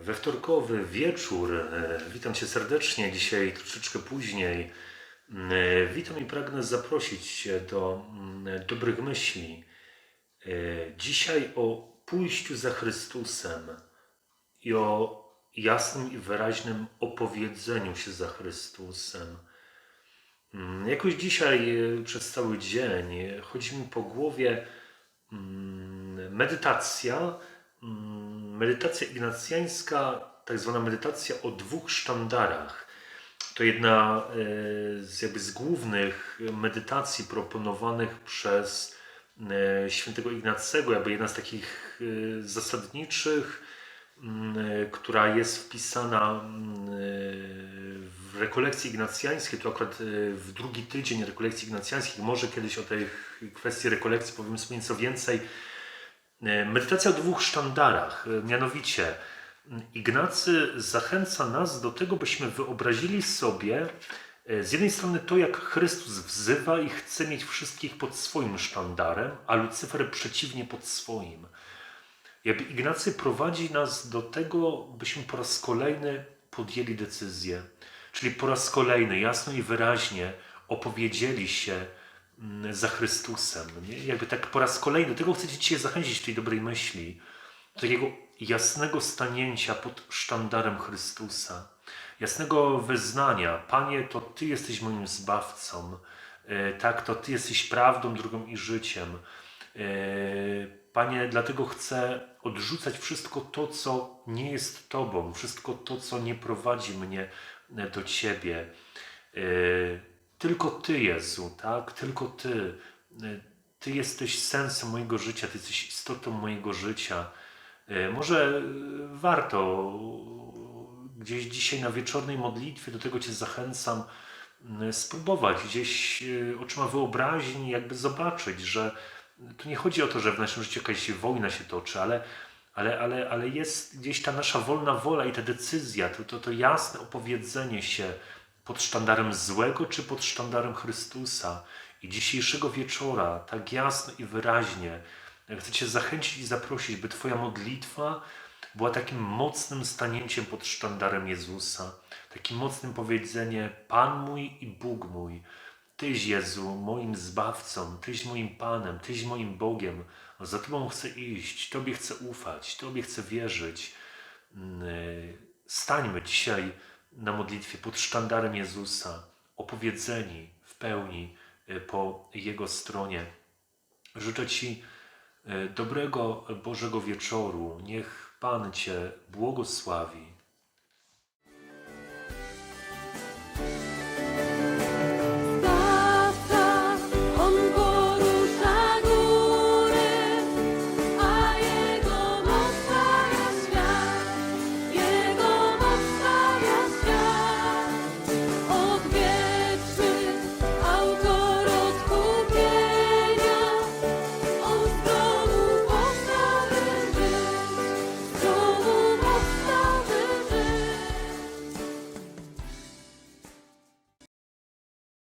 We wtorkowy wieczór. e, Witam Cię serdecznie. Dzisiaj troszeczkę później. E, Witam i pragnę zaprosić Cię do mm, dobrych myśli. E, Dzisiaj o pójściu za Chrystusem i o jasnym i wyraźnym opowiedzeniu się za Chrystusem. Mm, Jakoś dzisiaj przez cały dzień chodzi mi po głowie mm, medytacja, medytacja ignacjańska, tak zwana medytacja o dwóch sztandarach. To jedna e, z, jakby z głównych medytacji proponowanych przez e, świętego Ignacego, jakby jedna z takich e, zasadniczych, która jest wpisana w rekolekcji ignacjańskiej, to akurat w drugi tydzień rekolekcji ignacjańskich, może kiedyś o tej kwestii rekolekcji powiem nieco więcej. E, Medytacja o dwóch sztandarach, e, mianowicie m, Ignacy zachęca nas do tego, byśmy wyobrazili sobie e, z jednej strony to, jak Chrystus wzywa i chce mieć wszystkich pod swoim sztandarem, a Lucyfer przeciwnie pod swoim. Jakby Ignacy prowadzi nas do tego, byśmy po raz kolejny podjęli decyzję. Czyli po raz kolejny jasno i wyraźnie opowiedzieli się mm, za Chrystusem. Nie? Jakby tak po raz kolejny, tego chcecie Cię zachęcić w tej dobrej myśli, do takiego jasnego stanięcia pod sztandarem Chrystusa, jasnego wyznania, Panie, to Ty jesteś moim Zbawcą, E, tak, to Ty jesteś prawdą, drogą i życiem. E, Panie, dlatego chcę odrzucać wszystko to, co nie jest Tobą, wszystko to, co nie prowadzi mnie e, do Ciebie. Tylko Ty, Jezu, tak? Tylko Ty. E, Ty jesteś sensem mojego życia, Ty jesteś istotą mojego życia. E, Może e, warto gdzieś dzisiaj na wieczornej modlitwie, do tego Cię zachęcam, spróbować gdzieś oczyma wyobraźni, jakby zobaczyć, że tu nie chodzi o to, że w naszym życiu jakaś wojna się toczy, ale, ale, ale, ale jest gdzieś ta nasza wolna wola i ta decyzja, to, to, to jasne opowiedzenie się pod sztandarem złego czy pod sztandarem Chrystusa. I dzisiejszego wieczora, tak jasno i wyraźnie, chcę Cię zachęcić i zaprosić, by Twoja modlitwa była takim mocnym stanięciem pod sztandarem Jezusa, takim mocnym powiedzeniem: Pan mój i Bóg mój. Tyś, Jezu, moim Zbawcą, Tyś moim Panem, Tyś moim Bogiem. Za Tobą chcę iść, Tobie chcę ufać, Tobie chcę wierzyć. Mm, y, Stańmy dzisiaj na modlitwie pod sztandarem Jezusa, opowiedzeni w pełni y, po Jego stronie. Życzę Ci y, dobrego Bożego wieczoru. Niech Pan Cię błogosławi,